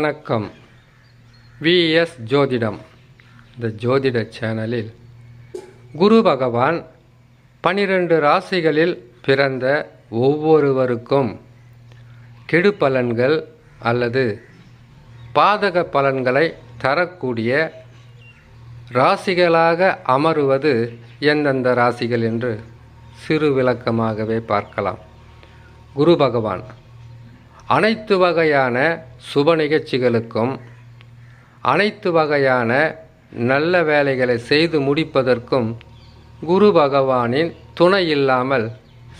வணக்கம். விஎஸ் ஜோதிடம். இந்த ஜோதிட சேனலில் குரு பகவான் பனிரெண்டு ராசிகளில் பிறந்த ஒவ்வொருவருக்கும் கெடு பலன்கள் அல்லது பாதக பலன்களை தரக்கூடிய ராசிகளாக அமருவது எந்தெந்த ராசிகள் என்று சிறு விளக்கமாகவே பார்க்கலாம். குரு பகவான் அனைத்து வகையான சுப நிகழ்ச்சிகளுக்கும் அனைத்து வகையான நல்ல வேலைகளை செய்து முடிப்பதற்கும் குரு பகவானின் துணை இல்லாமல்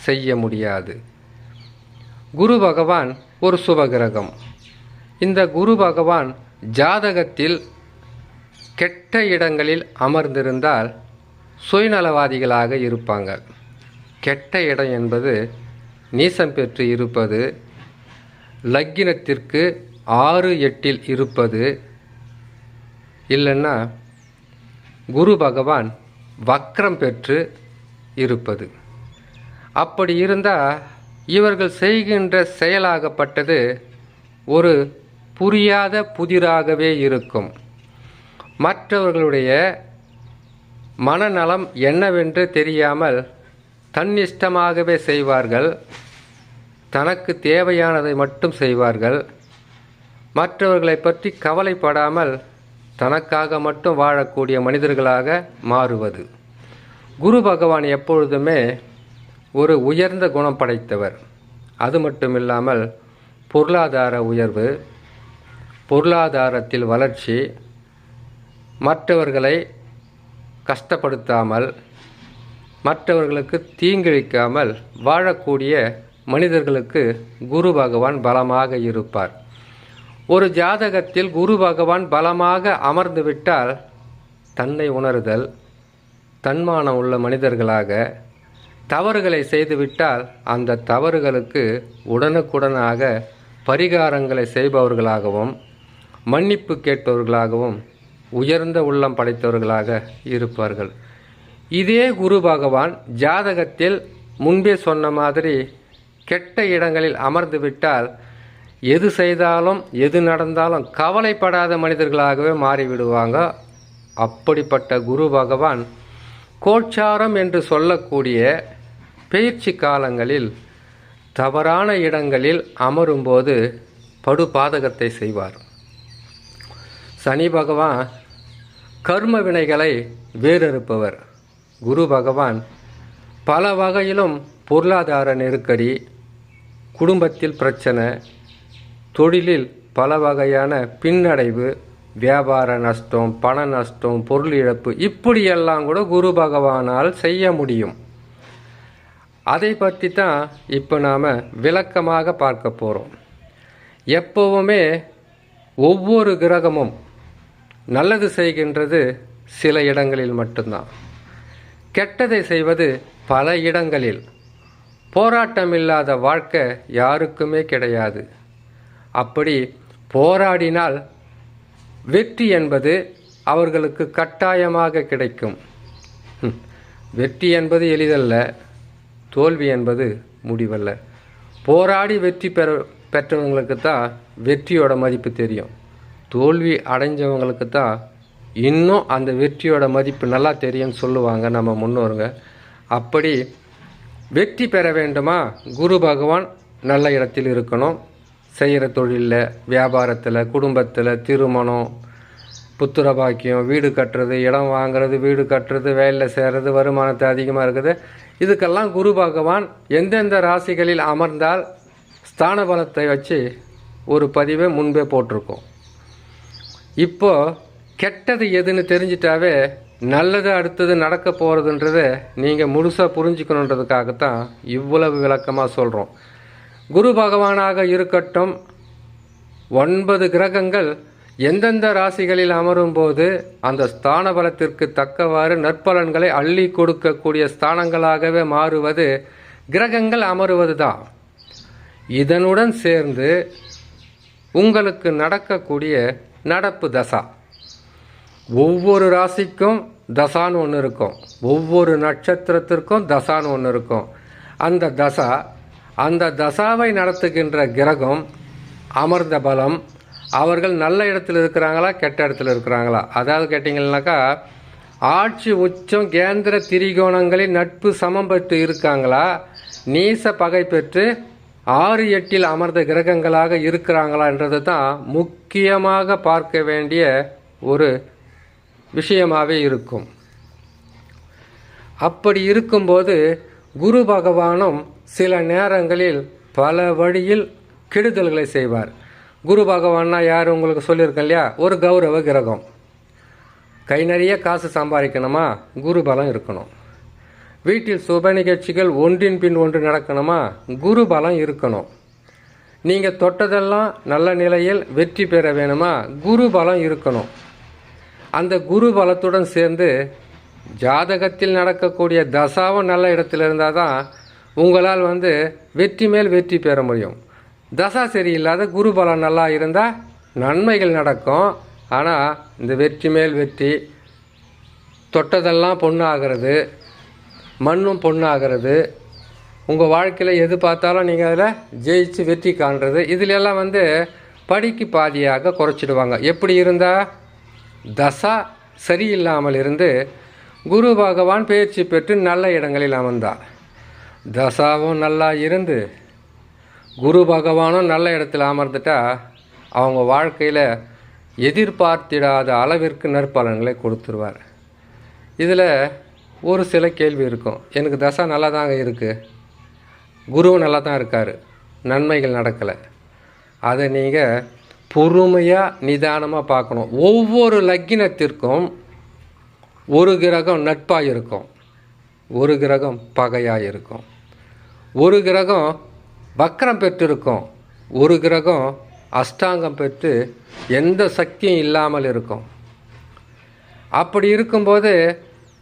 செய்ய முடியாது. குரு பகவான் ஒரு சுபகிரகம். இந்த குரு பகவான் ஜாதகத்தில் கெட்ட இடங்களில் அமர்ந்திருந்தால் சுயநலவாதிகளாக இருப்பாங்க. கெட்ட இடம் என்பது நீசம் பெற்று இருப்பது லக்கினத்திற்கு ஆறு எட்டில் இருப்பது இல்லைன்னா குரு பகவான் வக்ரம் பெற்று இருப்பது. அப்படி இருந்தால் இவர்கள் செய்கின்ற செயலாகப்பட்டது ஒரு புரியாத புதிராகவே இருக்கும். மற்றவர்களுடைய மனநலம் என்னவென்று தெரியாமல் தன்னிஷ்டமாகவே செய்வார்கள். தனக்கு தேவையானதை மட்டும் செய்வார்கள். மற்றவர்களை பற்றி கவலைப்படாமல் தனக்காக மட்டும் வாழக்கூடிய மனிதர்களாக மாறுவது. குரு பகவான் எப்பொழுதுமே ஒரு உயர்ந்த குணம் படைத்தவர். அது மட்டும் இல்லாமல் பொருளாதார உயர்வு பொருளாதாரத்தில் வளர்ச்சி மற்றவர்களை கஷ்டப்படுத்தாமல் மற்றவர்களுக்கு தீங்கிழிக்காமல் வாழக்கூடிய மனிதர்களுக்கு குரு பகவான் பலமாக இருப்பார். ஒரு ஜாதகத்தில் குரு பகவான் பலமாக அமர்ந்துவிட்டால் தன்னை உணருதல் தன்மானம் உள்ள மனிதர்களாக தவறுகளை செய்துவிட்டால் அந்த தவறுகளுக்கு உடனுக்குடனாக பரிகாரங்களை செய்பவர்களாகவும் மன்னிப்பு கேட்பவர்களாகவும் உயர்ந்த உள்ளம் படைத்தவர்களாக இருப்பார்கள். இதே குரு பகவான் ஜாதகத்தில் முன்பே சொன்ன மாதிரி கெட்ட இடங்களில் அமர்ந்து விட்டால் எது செய்தாலும் எது நடந்தாலும் கவலைப்படாத மனிதர்களாகவே மாறிவிடுவாங்க. அப்படிப்பட்ட குரு பகவான் கோட்சாரம் என்று சொல்லக்கூடிய பயிற்சி காலங்களில் தவறான இடங்களில் அமரும்போது படுபாதகத்தை செய்வார். சனி பகவான் கர்ம வினைகளை வேறறுப்பவர் குரு பகவான் பல வகையிலும் பொருளாதார நெருக்கடி குடும்பத்தில் பிரச்சனை தொழிலில் பல வகையான பின்னடைவு வியாபார நஷ்டம் பண நஷ்டம் பொருள் இழப்பு இப்படியெல்லாம் கூட குரு பகவானால் செய்ய முடியும். அதை பற்றி தான் இப்போ நாம் விளக்கமாக பார்க்க போகிறோம் எப்போவுமே ஒவ்வொரு கிரகமும் நல்லது செய்கின்றது சில இடங்களில் மட்டும்தான். கெட்டதை செய்வது பல இடங்களில். போராட்டம் இல்லாத வாழ்க்கை யாருக்குமே கிடையாது. அப்படி போராடினால் வெற்றி என்பது அவர்களுக்கு கட்டாயமாக கிடைக்கும். வெற்றி என்பது எளிதல்ல தோல்வி என்பது முடிவல்ல. போராடி வெற்றி பெற பெற்றவங்களுக்கு தான் வெற்றியோட மதிப்பு தெரியும். தோல்வி அடைஞ்சவங்களுக்கு தான் இன்னும் அந்த வெற்றியோட மதிப்பு நல்லா தெரியும்னு சொல்லுவாங்க நம்ம முன்னோருங்க அப்படி வெற்றி பெற வேண்டுமா? குரு பகவான் நல்ல இடத்தில் இருக்கணும். செய்கிற தொழிலில் வியாபாரத்தில் குடும்பத்தில் திருமணம் புத்திர பாக்கியம் வீடு கட்டுறது இடம் வாங்குறது வீடு கட்டுறது வேலையில் சேர்றது வருமானத்தை அதிகமாக இருக்குது. இதுக்கெல்லாம் குரு பகவான் எந்தெந்த ராசிகளில் அமர்ந்தால் ஸ்தான பலத்தை வச்சு ஒரு பதிவை முன்பே போட்டிருக்கோம். இப்போது கெட்டது எதுன்னு தெரிஞ்சிட்டாவே நல்லது அடுத்தது நடக்க போகிறதுன்றதை நீங்கள் முழுசாக புரிஞ்சுக்கணுன்றதுக்காகத்தான் இவ்வளவு விளக்கமாக சொல்கிறோம் குரு பகவானாக இருக்கட்டும் ஒன்பது கிரகங்கள் எந்தெந்த ராசிகளில் அமரும் போது அந்த ஸ்தான பலத்திற்கு தக்கவாறு நற்பலன்களை அள்ளி கொடுக்கக்கூடிய ஸ்தானங்களாகவே மாறுவது கிரகங்கள் அமருவது தான் இதனுடன் சேர்ந்து உங்களுக்கு நடக்கக்கூடிய நடப்பு தசா. ஒவ்வொரு ராசிக்கும் தசான்னு ஒன்று இருக்கும். ஒவ்வொரு நட்சத்திரத்திற்கும் தசான்னு ஒன்று இருக்கும். அந்த தசா அந்த தசாவை நடத்துகின்ற கிரகம் அமர்ந்த பலம். அவர்கள் நல்ல இடத்துல இருக்கிறாங்களா கெட்ட இடத்துல இருக்கிறாங்களா? அதாவது கேட்டிங்கன்னாக்கா ஆட்சி உச்சம் கேந்திர திரிகோணங்களில் நட்பு சமம் பெற்று இருக்காங்களா? நீச பகை பெற்று ஆறு எட்டில் அமர்ந்த கிரகங்களாக இருக்கிறாங்களான்றது தான் முக்கியமாக பார்க்க வேண்டிய ஒரு விஷயமாகவே இருக்கும். அப்படி இருக்கும்போது குரு பகவானும் சில நேரங்களில் பல வழியில் கெடுதல்களை செய்வார். குரு பகவான்னா யார் உங்களுக்கு சொல்லியிருக்கேன் இல்லையா? ஒரு கௌரவ கிரகம். கை நிறைய காசு சம்பாதிக்கணுமா? குரு பலம் இருக்கணும். வீட்டில் சுப நிகழ்ச்சிகள் ஒன்றின் பின் ஒன்று நடக்கணுமா? குரு பலம் இருக்கணும். நீங்கள் தொட்டதெல்லாம் நல்ல நிலையில் வெற்றி பெற வேணுமா? குரு பலம் இருக்கணும். அந்த குரு பலத்துடன் சேர்ந்து ஜாதகத்தில் நடக்கக்கூடிய தசாவும் நல்ல இடத்துல இருந்தால் தான் உங்களால் வந்து வெற்றி மேல் வெற்றி பெற முடியும். தசா சரியில்லாத குரு பலம் நல்லா இருந்தால் நன்மைகள் நடக்கும். ஆனால் இந்த வெற்றி மேல் வெற்றி தொட்டதெல்லாம் பொண்ணாகிறது மண்ணும் பொண்ணாகிறது. உங்கள் வாழ்க்கையில் எது பார்த்தாலும் நீங்கள் அதில் ஜெயிச்சு வெற்றி காண்றது. இதிலெல்லாம் வந்து படிக்கு பாதியாக குறைச்சிடுவாங்க. எப்படி இருந்தால் தசா சரியில்லாமல் இருந்து குரு பகவான் பயிற்சி பெற்று நல்ல இடங்களில் அமர்ந்தார். தசாவும் நல்லா இருந்து குரு பகவானும் நல்ல இடத்துல அமர்ந்துட்டா அவங்க வாழ்க்கையில் எதிர்பார்த்திடாத அளவிற்கு நற்பலன்களை கொடுத்துருவார். இதில் ஒரு சில கேள்வி இருக்கும். எனக்கு தசா நல்லா தாங்க இருக்குது குருவும் நல்லா தான் இருக்கார். நன்மைகள் நடக்கலை. அதை நீங்கள் பொறுமையாக நிதானமாக பார்க்கணும். ஒவ்வொரு லக்கினத்திற்கும் ஒரு கிரகம் நட்பாக இருக்கும் ஒரு கிரகம் பகையாக இருக்கும் ஒரு கிரகம் வக்கரம் பெற்றிருக்கும். ஒரு கிரகம் அஷ்டாங்கம் பெற்று எந்த சக்தியும் இல்லாமல் இருக்கும். அப்படி இருக்கும்போது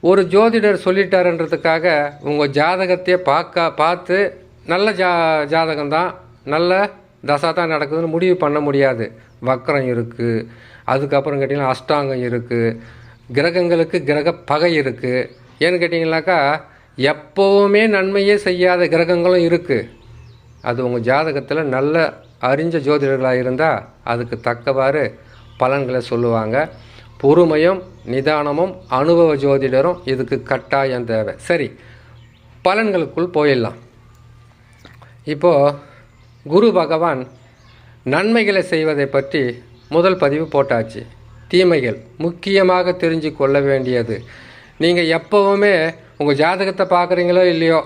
ஒரு ஜோதிடர் சொல்லிட்டாருன்றதுக்காக உங்கள் ஜாதகத்தையே பார்க்க பார்த்து நல்ல ஜா ஜாதகம்தான். நல்ல தசா தான் நடக்குதுன்னு முடிவு பண்ண முடியாது. வக்கரம் இருக்குது அதுக்கப்புறம் கேட்டிங்கன்னா அஷ்டாங்கம் இருக்குது கிரகங்களுக்கு கிரக பகை இருக்குது ஏன்னு கேட்டிங்கனாக்கா எப்போவுமே நன்மையே செய்யாத கிரகங்களும் இருக்குது அது உங்கள் ஜாதகத்தில் நல்ல அறிஞ்ச ஜோதிடர்களாக இருந்தால் அதுக்கு தக்கவாறு பலன்களை சொல்லுவாங்க. பொறுமையும் நிதானமும் அனுபவ ஜோதிடரும் இதுக்கு கட்டாயம் தேவை. சரி பலன்களுக்குள் போயிடலாம். இப்போது குரு பகவான் நன்மைகளை செய்வதை பற்றி முதல் பதிவு போட்டாச்சு. தீமைகள். முக்கியமாக தெரிஞ்சு கொள்ள வேண்டியது. நீங்கள் எப்போவுமே உங்கள் ஜாதகத்தை பார்க்குறீங்களோ இல்லையோ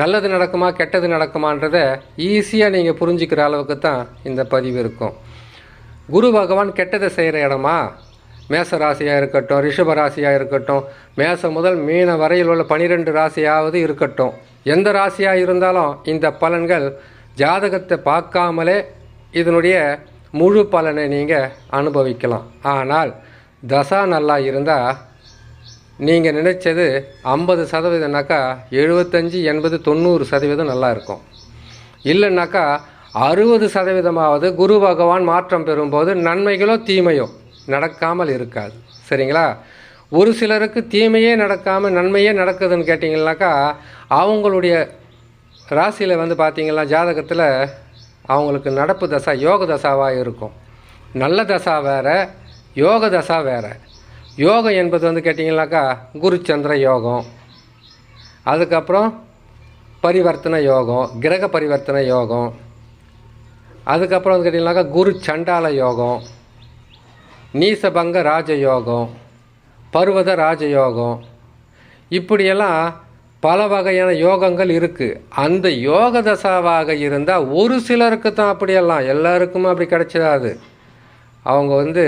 நல்லது நடக்குமா கெட்டது நடக்குமான்றதை ஈஸியாக நீங்கள் புரிஞ்சுக்கிற அளவுக்கு தான் இந்த பதிவு இருக்கும். குரு பகவான் கெட்டதை செய்கிற இடமா? மேச ராசியாக இருக்கட்டும் ரிஷப ராசியாக இருக்கட்டும் மேசம் முதல் மீன வரையில் உள்ள பனிரெண்டு ராசியாவது இருக்கட்டும். எந்த ராசியாக இருந்தாலும் இந்த பலன்கள் ஜாதகத்தை பார்க்காமலே இதனுடைய முழு பலனை நீங்கள் அனுபவிக்கலாம். ஆனால் தசா நல்லா இருந்தால் நீங்கள் நினைச்சது ஐம்பது சதவீதம்னாக்கா எழுபத்தஞ்சி எண்பது தொண்ணூறு சதவீதம் நல்லா இருக்கும். இல்லைன்னாக்கா அறுபது சதவீதமாவது குரு பகவான் மாற்றம் பெறும்போது நன்மைகளோ தீமையோ நடக்காமல் இருக்காது. சரிங்களா? ஒரு சிலருக்கு தீமையே நடக்காமல் நன்மையே நடக்குதுன்னு கேட்டிங்கனாக்கா அவங்களுடைய ராசியில் வந்து பார்த்தீங்கன்னா ஜாதகத்தில் அவங்களுக்கு நடப்பு தசா யோக தசாவாக இருக்கும். நல்ல தசா வேற யோக தசா வேறு. யோகம் என்பது வந்து கேட்டிங்கனாக்கா குருச்சந்திர யோகம். அதுக்கப்புறம் பரிவர்த்தன யோகம் கிரக பரிவர்த்தன யோகம். அதுக்கப்புறம் வந்து கேட்டிங்கனாக்கா குரு சண்டால யோகம். நீசபங்க ராஜயோகம். பர்வத ராஜயோகம். இப்படியெல்லாம் பல வகையான யோகங்கள் இருக்குது அந்த யோக தசாவாக இருந்தால் ஒரு சிலருக்கு தான் அப்படியெல்லாம் எல்லாருக்கும் அப்படி கிடைச்சிடாது. அவங்க வந்து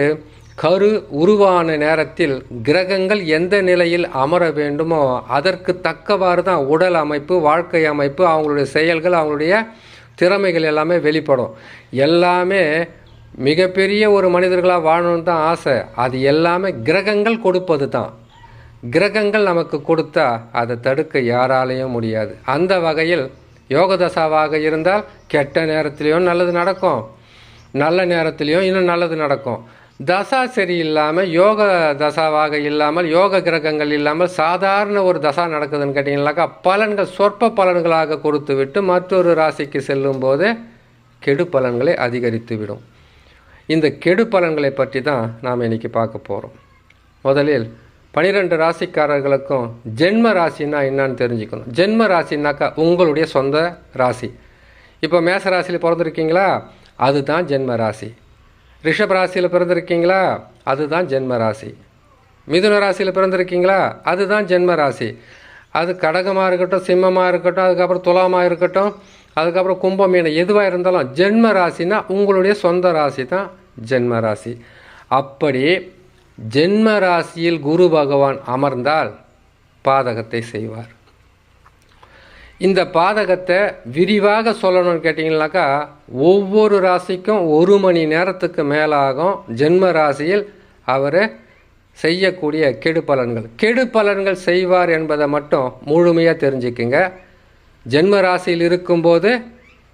கரு உருவான நேரத்தில் கிரகங்கள் எந்த நிலையில் அமர வேண்டுமோ அதற்கு தக்கவாறு தான் உடல் அமைப்பு வாழ்க்கை அமைப்பு அவங்களுடைய செயல்கள் அவங்களுடைய திறமைகள் எல்லாமே வெளிப்படும். எல்லாமே மிகப்பெரிய ஒரு மனிதர்களாக வாழணும்னு தான் ஆசை. அது எல்லாமே கிரகங்கள் கொடுப்பது தான். கிரகங்கள் நமக்கு கொடுத்தா அதை தடுக்க யாராலையும் முடியாது. அந்த வகையில் யோக தசாவாக இருந்தால் கெட்ட நேரத்திலையும் நல்லது நடக்கும். நல்ல நேரத்திலையும் இன்னும் நல்லது நடக்கும். தசா சரியில்லாமல் யோக தசாவாக இல்லாமல் யோக கிரகங்கள் இல்லாமல் சாதாரண ஒரு தசா நடக்குதுன்னு கேட்டிங்கனாக்கா பலன்கள் சொற்ப பலன்களாக கொடுத்து விட்டு மற்றொரு ராசிக்கு செல்லும் போது கெடு பலன்களை அதிகரித்து விடும் இந்த கெடு பலன்களை பற்றி தான் நாம் இன்றைக்கி பார்க்க போகிறோம் முதலில் பனிரெண்டு ராசிக்காரர்களுக்கும் ஜென்ம ராசின்னா என்னன்னு தெரிஞ்சுக்கணும். ஜென்ம ராசினாக்கா உங்களுடைய சொந்த ராசி. இப்போ மேச ராசியில் பிறந்திருக்கீங்களா? அதுதான் ஜென்ம ராசி. ரிஷப் ராசியில் பிறந்திருக்கீங்களா? அதுதான் ஜென்ம ராசி. மிதுன ராசியில் பிறந்திருக்கீங்களா? அதுதான் ஜென்ம ராசி. அது கடகமாக இருக்கட்டும் சிம்மமாக இருக்கட்டும் அதுக்கப்புறம் துலாமாக இருக்கட்டும் அதுக்கப்புறம் கும்பம் எதுவாக இருந்தாலும் ஜென்ம ராசினா உங்களுடைய சொந்த ராசி தான் ஜென்ம ராசி. அப்படி ஜென்ம ராசியில் குரு பகவான் அமர்ந்தால் பாதகத்தை செய்வார். இந்த பாதகத்தை விரிவாக சொல்லணும்னு கேட்டிங்கனாக்கா ஒவ்வொரு ராசிக்கும் ஒரு மணி நேரத்துக்கு மேலாகும் ஜென்ம ராசியில் அவர் செய்யக்கூடிய கெடு பலன்கள். கெடு பலன்கள் செய்வார் என்பதை மட்டும் முழுமையாக தெரிஞ்சுக்குங்க. ஜென்ம ராசியில் இருக்கும்போது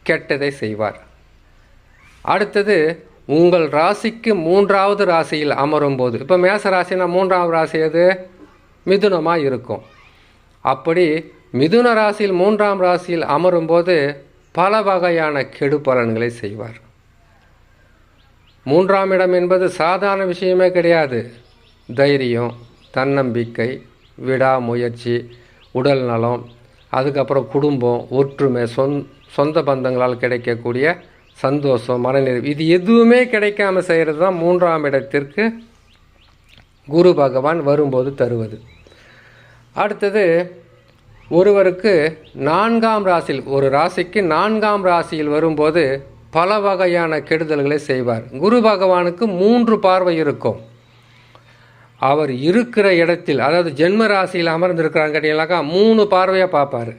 கெட்டதை செய்வார். அடுத்தது உங்கள் ராசிக்கு மூன்றாவது ராசியில் அமரும் போது இப்போ மேச ராசினா மூன்றாவது ராசி எது? மிதுனமாக இருக்கும். அப்படி மிதுன ராசியில் மூன்றாம் ராசியில் அமரும்போது பல வகையான கெடு பலன்களை செய்வார். மூன்றாம் இடம் என்பது சாதாரண விஷயமே கிடையாது. தைரியம் தன்னம்பிக்கை விடாமுயற்சி உடல் நலம் அதுக்கப்புறம் குடும்பம் ஒற்றுமை சொந் சொந்த பந்தங்களால் கிடைக்கக்கூடிய சந்தோஷம் மனநிறைவு. இது எதுவுமே கிடைக்காம செய்கிறது தான் மூன்றாம் இடத்திற்கு குரு பகவான் வரும்போது தருவது. அடுத்தது ஒருவருக்கு நான்காம் ராசியில் ஒரு ராசிக்கு நான்காம் ராசியில் வரும்போது பல வகையான கெடுதல்களை செய்வார். குரு பகவானுக்கு மூன்று பார்வை இருக்கும். அவர் இருக்கிற இடத்தில் அதாவது ஜென்ம ராசியில் அமர்ந்திருக்கிறாங்க கேட்டீங்கன்னாக்கா மூணு பார்வையாக பார்ப்பார்.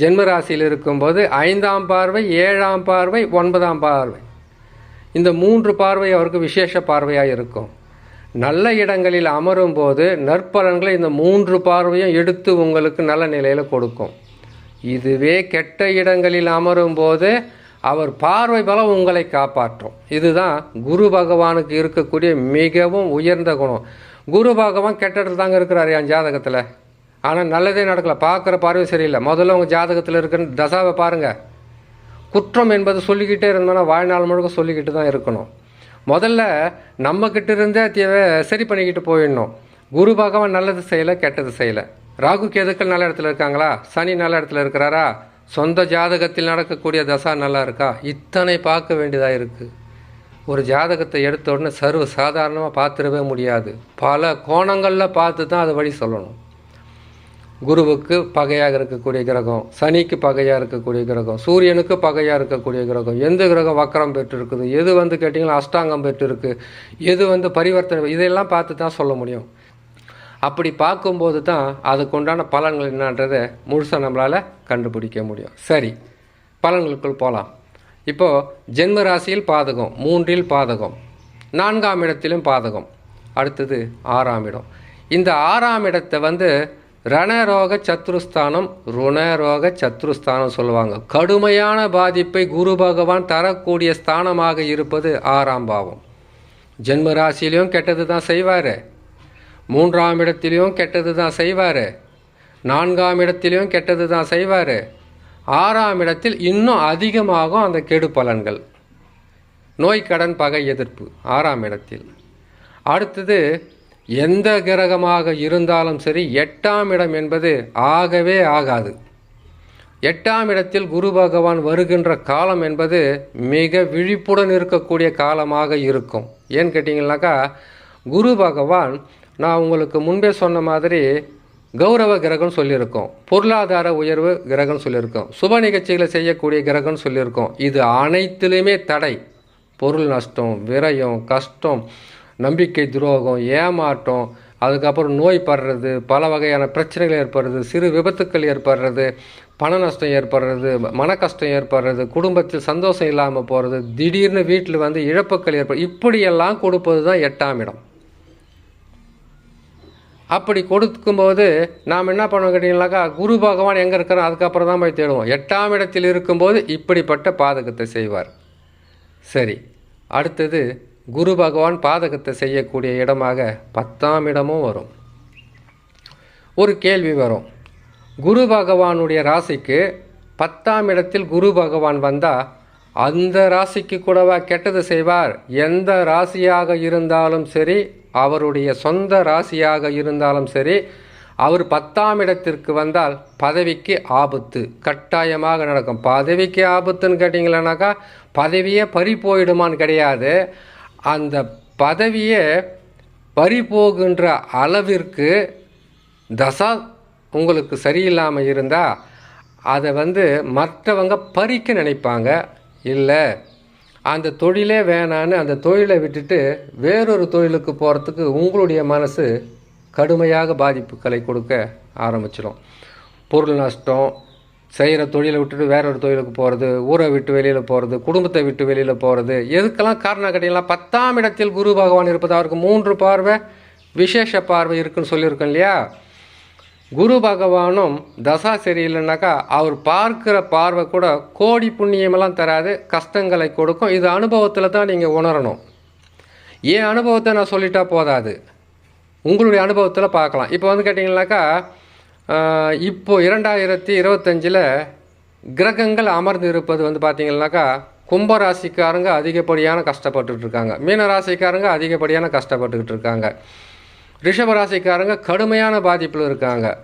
ஜென்ம ராசியில் இருக்கும்போது ஐந்தாம் பார்வை ஏழாம் பார்வை ஒன்பதாம் பார்வை. இந்த மூன்று பார்வை அவருக்கு விசேஷ பார்வையாக இருக்கும். நல்ல இடங்களில் அமரும் போது நற்பலன்களை இந்த மூன்று பார்வையும் எடுத்து உங்களுக்கு நல்ல நிலையில் கொடுக்கும். இதுவே கெட்ட இடங்களில் அமரும் போது அவர் பார்வை பலம் உங்களை காப்பாற்றும். இதுதான் குரு பகவானுக்கு இருக்கக்கூடிய மிகவும் உயர்ந்த குணம். குரு பகவான் கெட்ட தாங்க இருக்கிறார் என் ஜாதகத்தில். ஆனால் நல்லதே நடக்கலை. பார்க்குற பார்வை சரியில்லை. முதல்ல உங்கள் ஜாதகத்தில் இருக்கிற தசாவை பாருங்கள் குற்றம் என்பது சொல்லிக்கிட்டே இருந்தோம்னா வாழ்நாள் முழுக்க சொல்லிக்கிட்டு தான் இருக்கணும். முதல்ல நம்மக்கிட்ட இருந்தே தேவை சரி பண்ணிக்கிட்டு போயிடணும். குரு பகவான் நல்லது செய்யலை கெட்டது செய்யலை. ராகு கேதுக்கள் நல்ல இடத்துல இருக்காங்களா? சனி நல்ல இடத்துல இருக்கிறாரா? சொந்த ஜாதகத்தில் நடக்கக்கூடிய தசா நல்லா இருக்கா? இத்தனை பார்க்க வேண்டியதாக இருக்குது ஒரு ஜாதகத்தை எடுத்த உடனே சர்வ சாதாரணமாக பார்த்துடவே முடியாது. பல கோணங்களில் பார்த்து தான் அது வழி சொல்லணும். குருவுக்கு பகையாக இருக்கக்கூடிய கிரகம் சனிக்கு பகையாக இருக்கக்கூடிய கிரகம் சூரியனுக்கு பகையாக இருக்கக்கூடிய கிரகம் எந்த கிரகம் வக்கரம் பெற்றிருக்குது எது வந்து கேட்டிங்கன்னா அஷ்டாங்கம் பெற்றிருக்கு எது வந்து பரிவர்த்தனை இதையெல்லாம் பார்த்து தான் சொல்ல முடியும். அப்படி பார்க்கும்போது தான் அதுக்குண்டான பலன்கள் என்னன்றதை முழுசாக நம்மளால் கண்டுபிடிக்க முடியும். சரி பலன்களுக்குள் போகலாம் இப்போது ஜென்ம ராசியில் பாதகம் மூன்றில் பாதகம் நான்காம் இடத்திலும் பாதகம் அடுத்தது ஆறாம் இடம். இந்த ஆறாம் இடத்தை வந்து ரணரோக சத்ருஸ்தானம் ருணரோக சத்ருஸ்தானம் சொல்லுவாங்க. கடுமையான பாதிப்பை குரு பகவான் தரக்கூடிய ஸ்தானமாக இருப்பது ஆறாம் பாவம். ஜென்ம ராசியிலையும் கெட்டது தான் செய்வார். மூன்றாம் இடத்திலையும் கெட்டது தான் செய்வார். நான்காம் இடத்திலையும் கெட்டது தான் செய்வார். ஆறாம் இடத்தில் இன்னும் அதிகமாகும் அந்த கெடு பலன்கள். நோய் கடன் பகை எதிர்ப்பு ஆறாம் இடத்தில். அடுத்தது எந்த கிரகமாக இருந்தாலும் சரி எட்டாம் இடம் என்பது ஆகவே ஆகாது. எட்டாம் இடத்தில் குரு பகவான் வருகின்ற காலம் என்பது மிக விழிப்புடன் இருக்கக்கூடிய காலமாக இருக்கும். ஏன்னு கேட்டிங்கனாக்கா குரு பகவான் நான் உங்களுக்கு முன்பே சொன்ன மாதிரி கௌரவ கிரகம் சொல்லியிருக்கோம். பொருளாதார உயர்வு கிரகம் சொல்லியிருக்கோம். சுப நிகழ்ச்சிகளை செய்யக்கூடிய கிரகம் சொல்லியிருக்கோம். இது அனைத்திலுமே தடை. பொருள் நஷ்டம் விரயம் கஷ்டம் நம்பிக்கை துரோகம் ஏமாற்றம் அதுக்கப்புறம் நோய் படுறது பல வகையான பிரச்சனைகள் ஏற்படுறது சிறு விபத்துக்கள் ஏற்படுறது பண நஷ்டம் ஏற்படுறது மன கஷ்டம் ஏற்படுறது குடும்பத்தில் சந்தோஷம் இல்லாமல் போகிறது திடீர்னு வீட்டில் வந்து இழப்புக்கள் ஏற்படு இப்படியெல்லாம் கொடுப்பது தான் எட்டாம் இடம். அப்படி கொடுக்கும்போது நாம் என்ன பண்ணுவோம் கேட்டிங்கனாக்கா குரு பகவான் எங்கே இருக்கிறோம் அதுக்கப்புறம் தான் போய் தேடுவோம். எட்டாம் இடத்தில் இருக்கும்போது இப்படிப்பட்ட பாதகத்தை செய்வார். சரி அடுத்தது குரு பகவான் பாதகத்தை செய்யக்கூடிய இடமாக பத்தாம் இடமும் வரும். ஒரு கேள்வி வரும். குரு பகவானுடைய ராசிக்கு பத்தாம் இடத்தில் குரு பகவான் வந்தால் அந்த ராசிக்கு கூடவா கெட்டது செய்வார்? எந்த ராசியாக இருந்தாலும் சரி அவருடைய சொந்த ராசியாக இருந்தாலும் சரி அவர் பத்தாம் இடத்திற்கு வந்தால் பதவிக்கு ஆபத்து கட்டாயமாக நடக்கும். பதவிக்கு ஆபத்துன்னு கேட்டிங்களேனாக்கா பதவியே பறி போயிடுமான்னு கிடையாது. அந்த பதவியே பறி போகின்ற அளவிற்கு தசா உங்களுக்கு சரியில்லாமல் இருந்தால் அதை வந்து மற்றவங்க பறிக்க நினைப்பாங்க. இல்லை அந்த தொழிலே வேணான்னு அந்த தொழிலை விட்டுட்டு வேறொரு தொழிலுக்கு போகிறதுக்கு உங்களுடைய மனசு கடுமையாக பாதிப்புகளை கொடுக்க ஆரம்பிச்சிடும் பொருள் நஷ்டம் செய்கிற தொழிலை விட்டுட்டு வேற ஒரு தொழிலுக்கு போகிறது ஊரை விட்டு வெளியில் போகிறது குடும்பத்தை விட்டு வெளியில் போகிறது எதுக்கெல்லாம் காரணம் கேட்டிங்கன்னா பத்தாம் இடத்தில் குரு பகவான் இருப்பது அவருக்கு மூன்று பார்வை விசேஷ பார்வை இருக்குன்னு சொல்லியிருக்கோம் இல்லையா? குரு பகவானும் தசா சரியில்லைனாக்கா அவர் பார்க்குற பார்வை கூட கோடி புண்ணியமெல்லாம் தராது கஷ்டங்களை கொடுக்கும். இது அனுபவத்தில் தான் நீங்கள் உணரணும். ஏன் அனுபவத்தை நான் சொல்லிட்டா போதாது? உங்களுடைய அனுபவத்தில் பார்க்கலாம். இப்போ வந்து கேட்டிங்கனாக்கா இப்போது இரண்டாயிரத்தி இருபத்தஞ்சில் கிரகங்கள் அமர்ந்து இருப்பது வந்து பார்த்தீங்கன்னாக்கா கும்பராசிக்காரங்க அதிகப்படியான கஷ்டப்பட்டுட்டு இருக்காங்க மீன ராசிக்காரங்க அதிகப்படியான கஷ்டப்பட்டுக்கிட்டு இருக்காங்க ரிஷபராசிக்காரங்க கடுமையான பாதிப்பில் இருக்காங்க.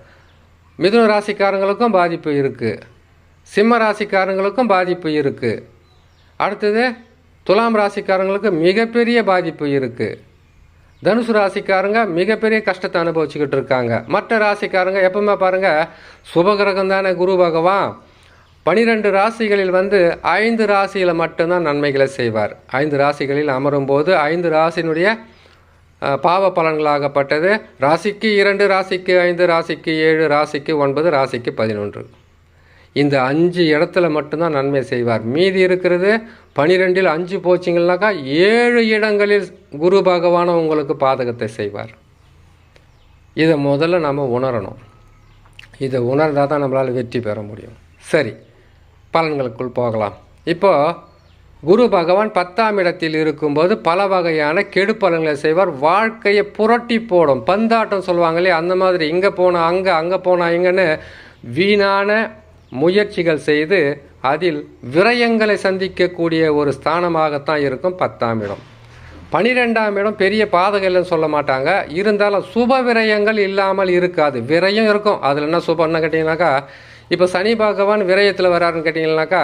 மிதுன ராசிக்காரங்களுக்கும் பாதிப்பு இருக்குது சிம்ம ராசிக்காரங்களுக்கும் பாதிப்பு இருக்குது அடுத்தது துலாம் ராசிக்காரங்களுக்கு மிகப்பெரிய பாதிப்பு இருக்குது தனுசு ராசிக்காரங்க மிகப்பெரிய கஷ்டத்தை அனுபவிச்சுக்கிட்டு இருக்காங்க. மற்ற ராசிக்காரங்க எப்பவுமே பாருங்கள் சுபகிரகம் தானே குரு பகவான். பனிரெண்டு ராசிகளில் வந்து ஐந்து ராசியில் மட்டும்தான் நன்மைகளை செய்வார். ஐந்து ராசிகளில் அமரும் போது ஐந்து ராசியினுடைய பாவ பலன்களாகப்பட்டது. ராசிக்கு இரண்டு ராசிக்கு ஐந்து ராசிக்கு ஏழு ராசிக்கு ஒன்பது ராசிக்கு பதினொன்று. இந்த அஞ்சு இடத்துல மட்டும்தான் நன்மை செய்வார். மீதி இருக்கிறது பனிரெண்டில் அஞ்சு போச்சிங்கன்னாக்கா ஏழு இடங்களில் குரு பகவான உங்களுக்கு பாதகத்தை செய்வார். இதை முதல்ல நம்ம உணரணும். இதை உணர்ந்தால் தான் நம்மளால் வெற்றி பெற முடியும். சரி பலன்களுக்குள் போகலாம். இப்போது குரு பகவான் பத்தாம் இடத்தில் இருக்கும்போது பல வகையான கெடு பலன்களை செய்வார். வாழ்க்கையை புரட்டி போடும். பந்தாட்டம் சொல்லுவாங்களே அந்த மாதிரி இங்கே போனால் அங்கே அங்கே போனால் இங்கன்னு வீணான முயற்சிகள் செய்து அதில் விரயங்களை சந்திக்கக்கூடிய ஒரு ஸ்தானமாகத்தான் இருக்கும் பத்தாம் இடம். பனிரெண்டாம் இடம் பெரிய பாதகள்னு சொல்ல மாட்டாங்க. இருந்தாலும் சுப விரயங்கள் இல்லாமல் இருக்காது. விரயம் இருக்கும். அதில் என்ன சுபம்னு கேட்டிங்கனாக்கா இப்போ சனி பகவான் விரயத்தில் வராருன்னு கேட்டிங்கனாக்கா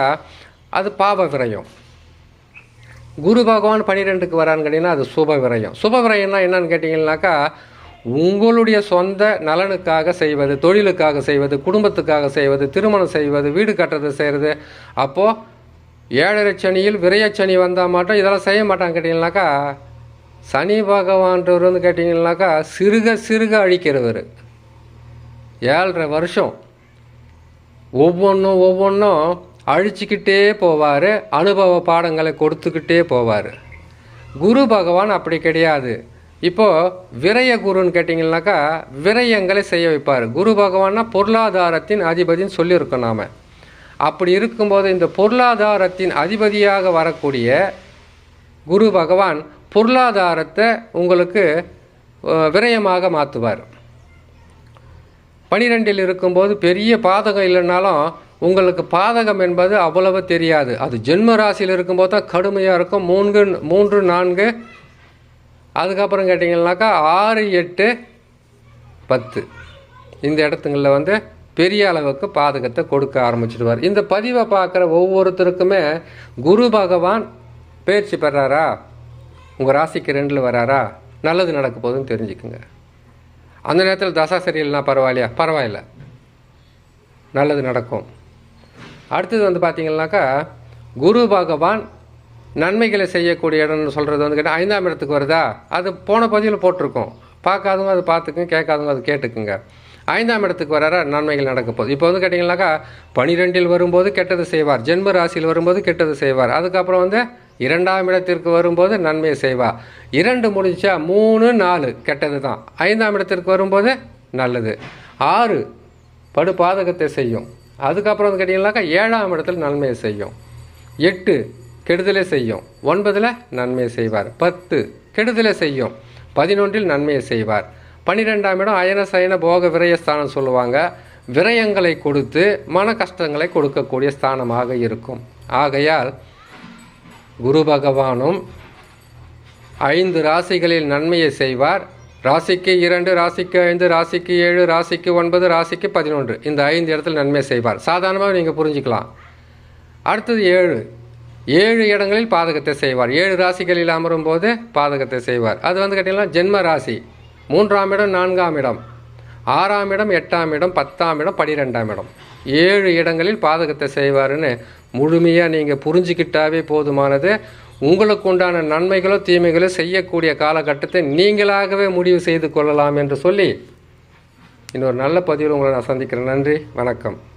அது பாவ விரயம். குரு பகவான் பன்னிரெண்டுக்கு வரான்னு கேட்டிங்கன்னா அது சுப விரயம். சுப விரயம்னா என்னன்னு கேட்டிங்கனாக்கா உங்களுடைய சொந்த நலனுக்காக செய்வது தொழிலுக்காக செய்வது குடும்பத்துக்காக செய்வது திருமணம் செய்வது வீடு கட்டுறது செய்கிறது அப்போது ஏழரை சனியில் விரயச்சனி வந்தால் மட்டும் இதெல்லாம் செய்ய மாட்டாங்க கேட்டிங்கனாக்கா சனி பகவான்றவர் வந்து கேட்டிங்கனாக்கா சிறுக சிறுக அழிக்கிறவர். ஏழரை வருஷம். ஒவ்வொன்றும் ஒவ்வொன்றும் அழிச்சிக்கிட்டே போவார் அனுபவ பாடங்களை கொடுத்துக்கிட்டே போவார். குரு பகவான் அப்படி கிடையாது. இப்போது விரய குருன்னு கேட்டிங்கனாக்கா விரயங்களை செய்ய வைப்பார். குரு பகவான்னா பொருளாதாரத்தின் அதிபதின்னு சொல்லியிருக்கோம் நாம். அப்படி இருக்கும்போது இந்த பொருளாதாரத்தின் அதிபதியாக வரக்கூடிய குரு பகவான் பொருளாதாரத்தை உங்களுக்கு விரயமாக மாற்றுவார் பனிரெண்டில் இருக்கும்போது பெரிய பாதகம் இல்லைனாலும் உங்களுக்கு பாதகம் என்பது அவ்வளவு தெரியாது. அது ஜென்ம ராசியில் இருக்கும்போது தான் கடுமையாக இருக்கும். மூன்று மூன்று நான்கு அதுக்கப்புறம் கேட்டிங்கன்னாக்கா ஆறு எட்டு பத்து. இந்த இடத்துங்களில் வந்து பெரிய அளவுக்கு பாதகத்தை கொடுக்க ஆரம்பிச்சிடுவார். இந்த பதிவை பார்க்குற ஒவ்வொருத்தருக்குமே குரு பகவான் பயிற்சி பெறாரா? உங்கள் ராசிக்கு ரெண்டில் வராரா? நல்லது நடக்க போகுதுன்னு தெரிஞ்சுக்குங்க. அந்த நேரத்தில் தசா சரியில்லைனா பரவாயில்லையா? பரவாயில்ல. நல்லது நடக்கும். அடுத்தது வந்து பார்த்தீங்கன்னாக்கா குரு பகவான் நன்மைகளை செய்யக்கூடிய இடம்னு சொல்கிறது வந்து கேட்டால் ஐந்தாம் இடத்துக்கு வருதா? அது போன பதிவில் போட்டிருக்கோம். பார்க்காதவங்க அது பார்த்துக்குங்க கேட்காதவங்க அது கேட்டுக்குங்க. ஐந்தாம் இடத்துக்கு வராரா? நன்மைகள் நடக்க போகுது. இப்போ வந்து கேட்டிங்கனாக்கா பனிரெண்டில் வரும்போது கெட்டது செய்வார். ஜென்ம ராசியில் வரும்போது கெட்டது செய்வார். அதுக்கப்புறம் வந்து இரண்டாம் இடத்திற்கு வரும்போது நன்மையை செய்வார். இரண்டு முடிஞ்சா மூணு நாலு கெட்டது தான். ஐந்தாம் இடத்திற்கு வரும்போது நல்லது. ஆறு படு பாதகத்தை செய்யும். அதுக்கப்புறம் வந்து கேட்டிங்கனாக்கா ஏழாம் இடத்துல நன்மையை செய்யும். எட்டு கெடுதலை செய்யும். ஒன்பதில் நன்மையை செய்வார். பத்து கெடுதலை செய்யும். பதினொன்றில் நன்மையை செய்வார். பன்னிரெண்டாம் இடம் அயன சயன போக விரயஸ்தானம் சொல்லுவாங்க. விரயங்களை கொடுத்து மன கஷ்டங்களை கொடுக்கக்கூடிய ஸ்தானமாக இருக்கும். ஆகையால் குரு பகவானும் ஐந்து ராசிகளில் நன்மையை செய்வார். ராசிக்கு இரண்டு ராசிக்கு ஐந்து ராசிக்கு ஏழு ராசிக்கு ஒன்பது ராசிக்கு பதினொன்று. இந்த ஐந்து இடத்துல நன்மை செய்வார். சாதாரணமாக நீங்கள் புரிஞ்சுக்கலாம். அடுத்தது ஏழு. ஏழு இடங்களில் பாதகத்தை செய்வார். ஏழு ராசிகளில் அமரும் போது பாதகத்தை செய்வார். அது வந்து கேட்டிங்கன்னா ஜென்ம ராசி. மூன்றாம் இடம் நான்காம் இடம். ஆறாம் இடம் எட்டாம் இடம் பத்தாம் இடம் பனிரெண்டாம் இடம். ஏழு இடங்களில் பாதகத்தை செய்வாருன்னு முழுமையாக நீங்கள் புரிஞ்சுக்கிட்டாவே போதுமானது. உங்களுக்கு உண்டான நன்மைகளோ தீமைகளோ செய்யக்கூடிய காலகட்டத்தை நீங்களாகவே முடிவு செய்து கொள்ளலாம் என்று சொல்லி இன்னொரு நல்ல பதிவில் உங்களை நான் சந்திக்கிறேன். நன்றி வணக்கம்.